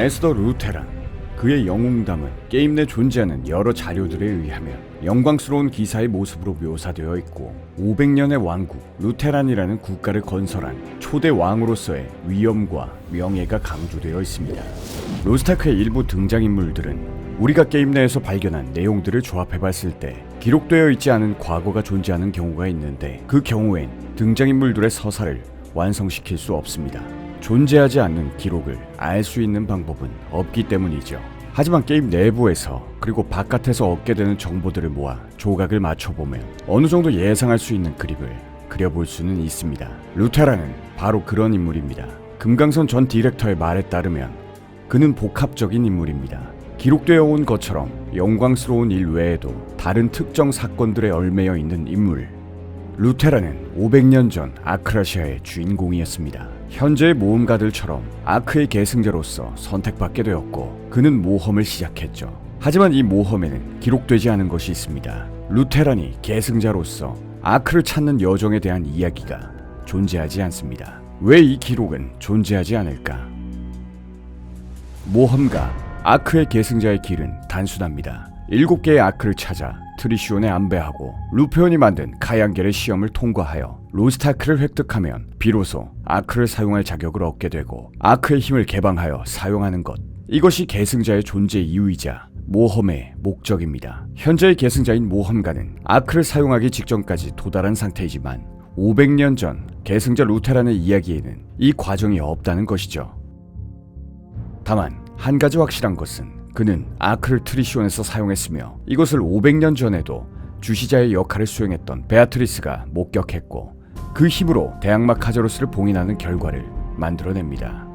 에스더 루테란 그의 영웅담은 게임 내 존재하는 여러 자료들에 의하면 영광스러운 기사의 모습으로 묘사되어 있고 500년의 왕국 루테란이라는 국가를 건설한 초대 왕으로서의 위엄과 명예가 강조되어 있습니다. 로스타크의 일부 등장인물들은 우리가 게임 내에서 발견한 내용들을 조합해봤을 때 기록되어 있지 않은 과거가 존재하는 경우가 있는데 그 경우엔 등장인물들의 서사를 완성시킬 수 없습니다. 존재하지 않는 기록을 알 수 있는 방법은 없기 때문이죠. 하지만 게임 내부에서 그리고 바깥에서 얻게 되는 정보들을 모아 조각을 맞춰보면 어느 정도 예상할 수 있는 그림을 그려볼 수는 있습니다. 루테라는 바로 그런 인물입니다. 금강선 전 디렉터의 말에 따르면 그는 복합적인 인물입니다. 기록되어 온 것처럼 영광스러운 일 외에도 다른 특정 사건들에 얽매여 있는 인물. 루테라는 500년 전 아크라시아의 주인공이었습니다. 현재의 모험가들처럼 아크의 계승자로서 선택받게 되었고 그는 모험을 시작했죠. 하지만 이 모험에는 기록되지 않은 것이 있습니다. 루테란이 계승자로서 아크를 찾는 여정에 대한 이야기가 존재하지 않습니다. 왜 이 기록은 존재하지 않을까? 모험가 아크의 계승자의 길은 단순합니다. 일곱 개의 아크를 찾아 트리시온에 안배하고 루페온이 만든 가양겔의 시험을 통과하여 로스타크를 획득하면 비로소 아크를 사용할 자격을 얻게 되고 아크의 힘을 개방하여 사용하는 것. 이것이 계승자의 존재 이유이자 모험의 목적입니다. 현재의 계승자인 모험가는 아크를 사용하기 직전까지 도달한 상태이지만 500년 전 계승자 루테란의 이야기에는 이 과정이 없다는 것이죠. 다만 한 가지 확실한 것은 그는 아크를 트리시온에서 사용했으며 이것을 500년 전에도 주시자의 역할을 수행했던 베아트리스가 목격했고 그 힘으로 대항마 카제로스를 봉인하는 결과를 만들어냅니다.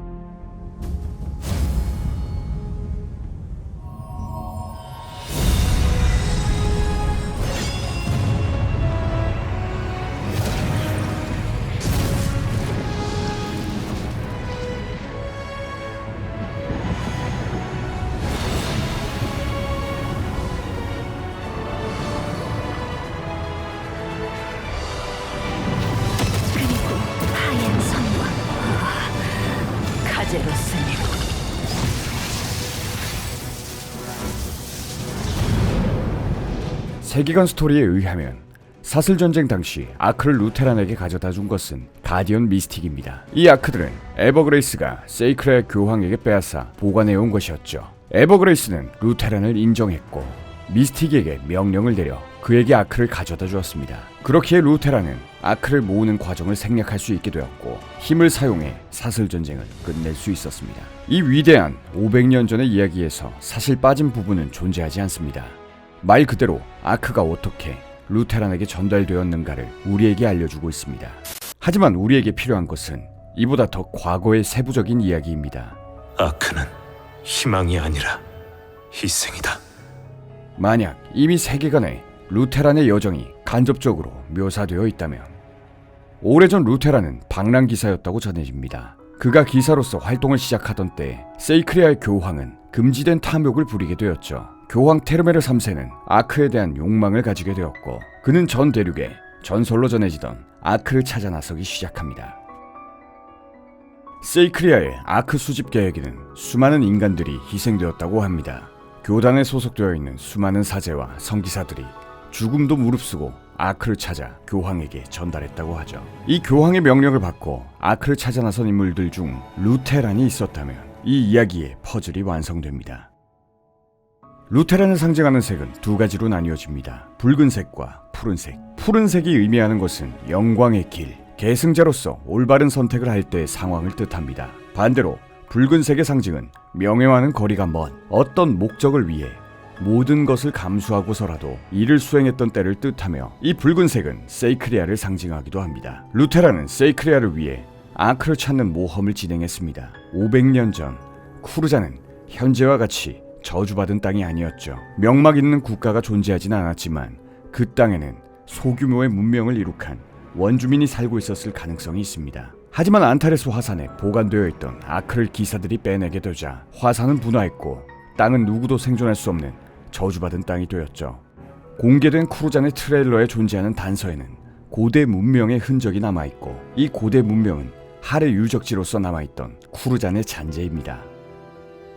세계관 스토리에 의하면 사슬 전쟁 당시 아크를 루테란에게 가져다 준 것은 가디언 미스틱입니다. 이 아크들은 에버그레이스가 세이크레 교황에게 빼앗아 보관해 온 것이었죠. 에버그레이스는 루테란을 인정했고 미스틱에게 명령을 내려 그에게 아크를 가져다 주었습니다. 그렇기에 루테란은 아크를 모으는 과정을 생략할 수 있게 되었고 힘을 사용해 사슬 전쟁을 끝낼 수 있었습니다. 이 위대한 500년 전의 이야기에서 사실 빠진 부분은 존재하지 않습니다. 말 그대로 아크가 어떻게 루테란에게 전달되었는가를 우리에게 알려주고 있습니다. 하지만 우리에게 필요한 것은 이보다 더 과거의 세부적인 이야기입니다. 아크는 희망이 아니라 희생이다. 만약 이미 세계관에 루테란의 여정이 간접적으로 묘사되어 있다면 오래전 루테란은 방랑 기사였다고 전해집니다. 그가 기사로서 활동을 시작하던 때 세이크리아의 교황은 금지된 탐욕을 부리게 되었죠. 교황 테르메르 3세는 아크에 대한 욕망을 가지게 되었고 그는 전 대륙에 전설로 전해지던 아크를 찾아 나서기 시작합니다. 세이크리아의 아크 수집 계획에는 수많은 인간들이 희생되었다고 합니다. 교단에 소속되어 있는 수많은 사제와 성기사들이 죽음도 무릅쓰고 아크를 찾아 교황에게 전달했다고 하죠. 이 교황의 명령을 받고 아크를 찾아 나선 인물들 중 루테란이 있었다면 이 이야기의 퍼즐이 완성됩니다. 루테란을 상징하는 색은 두 가지로 나뉘어집니다. 붉은색과 푸른색. 푸른색이 의미하는 것은 영광의 길, 계승자로서 올바른 선택을 할 때의 상황을 뜻합니다. 반대로 붉은색의 상징은 명예와는 거리가 먼 어떤 목적을 위해 모든 것을 감수하고서라도 일을 수행했던 때를 뜻하며 이 붉은색은 세이크리아를 상징하기도 합니다. 루테라는 세이크리아를 위해 아크를 찾는 모험을 진행했습니다. 500년 전 쿠르자는 현재와 같이 저주받은 땅이 아니었죠. 명막 있는 국가가 존재하진 않았지만 그 땅에는 소규모의 문명을 이룩한 원주민이 살고 있었을 가능성이 있습니다. 하지만 안타레스 화산에 보관되어 있던 아크를 기사들이 빼내게 되자 화산은 분화했고 땅은 누구도 생존할 수 없는 저주받은 땅이 되었죠. 공개된 쿠르잔의 트레일러에 존재하는 단서에는 고대 문명의 흔적이 남아있고 이 고대 문명은 할의 유적지로서 남아있던 쿠르잔의 잔재입니다.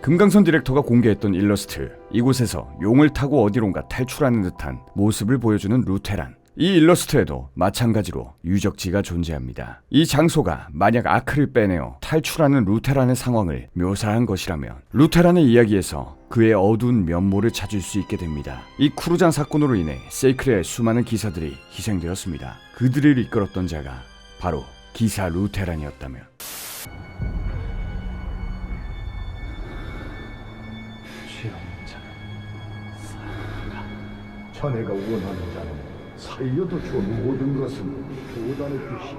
금강선 디렉터가 공개했던 일러스트 이곳에서 용을 타고 어디론가 탈출하는 듯한 모습을 보여주는 루테란 이 일러스트에도 마찬가지로 유적지가 존재합니다. 이 장소가 만약 아크를 빼내어 탈출하는 루테란의 상황을 묘사한 것이라면 루테란의 이야기에서 그의 어두운 면모를 찾을 수 있게 됩니다. 이 쿠루잔 사건으로 인해 세이크레의 수많은 기사들이 희생되었습니다. 그들을 이끌었던 자가 바로 기사 루테란이었다면 자네가 원하는 자는 살려도 줘. 모든 것은 교단의 뜻이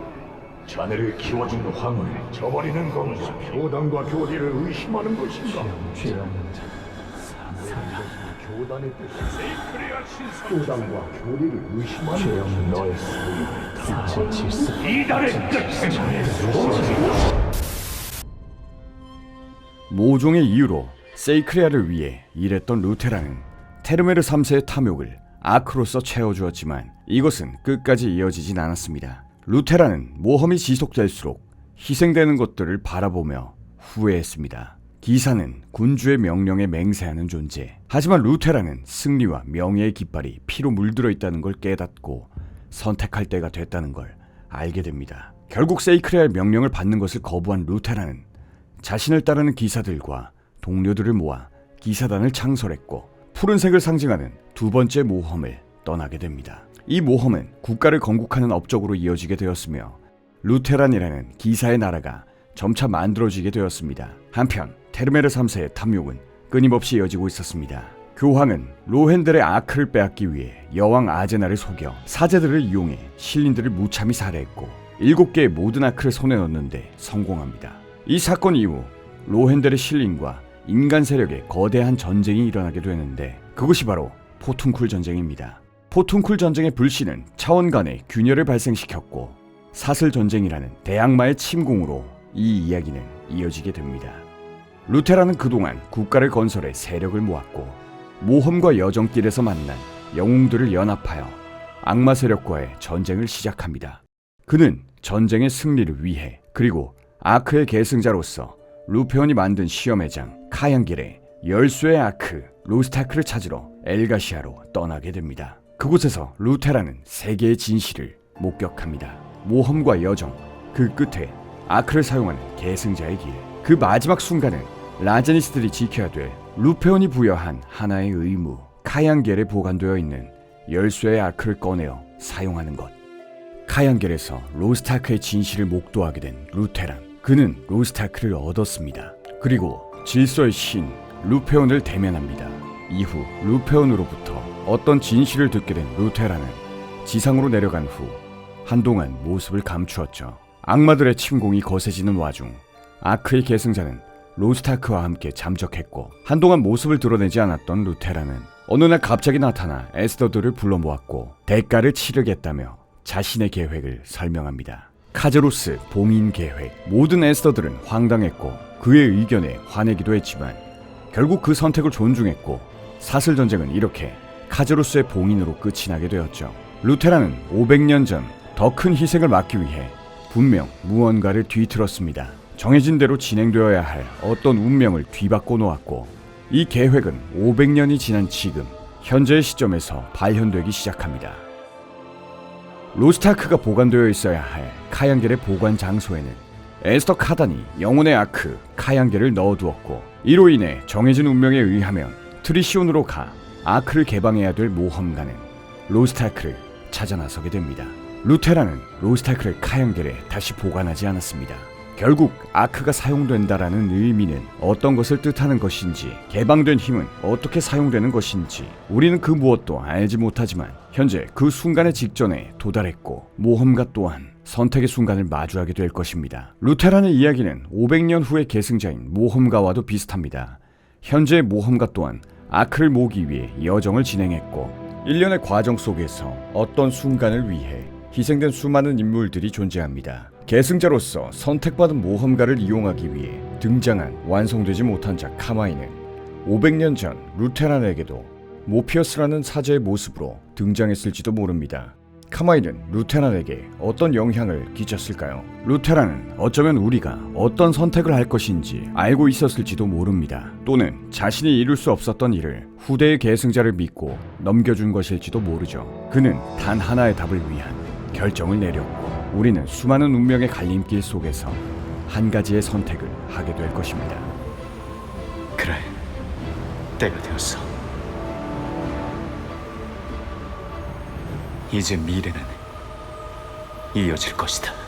자네를 키워준 황후를 저버리는 건가 교단과 교리를 의심하는 것인가? 죄 없는 자. 교단의 뜻이 교단과 교리를 의심하는 죄 없는 너의 소유를 질서 이달의 끝은 모종의 이유로 세이크레아를 위해 일했던 루테라는 테르메르 3세의 탐욕을 아크로서 채워주었지만 이것은 끝까지 이어지진 않았습니다. 루테라는 모험이 지속될수록 희생되는 것들을 바라보며 후회했습니다. 기사는 군주의 명령에 맹세하는 존재. 하지만 루테라는 승리와 명예의 깃발이 피로 물들어 있다는 걸 깨닫고 선택할 때가 됐다는 걸 알게 됩니다. 결국 세이크레아의 명령을 받는 것을 거부한 루테라는 자신을 따르는 기사들과 동료들을 모아 기사단을 창설했고 푸른색을 상징하는 두 번째 모험을 떠나게 됩니다. 이 모험은 국가를 건국하는 업적으로 이어지게 되었으며 루테란이라는 기사의 나라가 점차 만들어지게 되었습니다. 한편 테르메르 3세의 탐욕은 끊임없이 이어지고 있었습니다. 교황은 로헨델의 아크를 빼앗기 위해 여왕 아제나를 속여 사제들을 이용해 신린들을 무참히 살해했고 일곱 개의 모든 아크를 손에 넣는데 성공합니다. 이 사건 이후 로헨델의 신린과 인간 세력의 거대한 전쟁이 일어나게 되는데 그것이 바로 포툰쿨 전쟁입니다. 포툰쿨 전쟁의 불씨는 차원 간의 균열을 발생시켰고 사슬 전쟁이라는 대악마의 침공으로 이 이야기는 이어지게 됩니다. 루테라는 그동안 국가를 건설해 세력을 모았고 모험과 여정길에서 만난 영웅들을 연합하여 악마 세력과의 전쟁을 시작합니다. 그는 전쟁의 승리를 위해 그리고 아크의 계승자로서 루페온이 만든 시험회장 카양길에 열쇠의 아크 로스타크를 찾으러 엘가시아로 떠나게 됩니다. 그곳에서 루테라는 세계의 진실을 목격합니다. 모험과 여정 그 끝에 아크를 사용하는 계승자의 길. 그 마지막 순간은 라제니스들이 지켜야 될 루페온이 부여한 하나의 의무 카양겔에 보관되어 있는 열쇠의 아크를 꺼내어 사용하는 것. 카양겔에서 로스타크의 진실을 목도하게 된 루테란. 그는 로스타크를 얻었습니다. 그리고 질서의 신 루페온을 대면합니다. 이후 루페온으로부터 어떤 진실을 듣게 된 루테란은 지상으로 내려간 후 한동안 모습을 감추었죠. 악마들의 침공이 거세지는 와중 아크의 계승자는 로스타크와 함께 잠적했고 한동안 모습을 드러내지 않았던 루테라는 어느 날 갑자기 나타나 에스더들을 불러 모았고 대가를 치르겠다며 자신의 계획을 설명합니다. 카제로스 봉인 계획 모든 에스더들은 황당했고 그의 의견에 화내기도 했지만 결국 그 선택을 존중했고 사슬 전쟁은 이렇게 카제로스의 봉인으로 끝이 나게 되었죠. 루테라는 500년 전 더 큰 희생을 막기 위해 분명 무언가를 뒤틀었습니다. 정해진 대로 진행되어야 할 어떤 운명을 뒤바꿔 놓았고 이 계획은 500년이 지난 지금 현재의 시점에서 발현되기 시작합니다. 로스타크가 보관되어 있어야 할 카양겔의 보관 장소에는 에스터 카단이 영혼의 아크 카양겔을 넣어두었고 이로 인해 정해진 운명에 의하면 트리시온으로 가 아크를 개방해야 될 모험가는 로스타크를 찾아 나서게 됩니다. 루테라는 로스타크를 카양겔에 다시 보관하지 않았습니다. 결국 아크가 사용된다라는 의미는 어떤 것을 뜻하는 것인지 개방된 힘은 어떻게 사용되는 것인지 우리는 그 무엇도 알지 못하지만 현재 그 순간의 직전에 도달했고 모험가 또한 선택의 순간을 마주하게 될 것입니다. 루테란의 이야기는 500년 후의 계승자인 모험가와도 비슷합니다. 현재 모험가 또한 아크를 모기 위해 여정을 진행했고 일련의 과정 속에서 어떤 순간을 위해 희생된 수많은 인물들이 존재합니다. 계승자로서 선택받은 모험가를 이용하기 위해 등장한 완성되지 못한 자 카마이는 500년 전 루테란에게도 모피어스라는 사제의 모습으로 등장했을지도 모릅니다. 카마이는 루테란에게 어떤 영향을 끼쳤을까요? 루테란은 어쩌면 우리가 어떤 선택을 할 것인지 알고 있었을지도 모릅니다. 또는 자신이 이룰 수 없었던 일을 후대의 계승자를 믿고 넘겨준 것일지도 모르죠. 그는 단 하나의 답을 위한 결정을 내렸고 우리는 수많은 운명의 갈림길 속에서 한 가지의 선택을 하게 될 것입니다. 그래, 때가 되었어. 이제 미래는 이어질 것이다.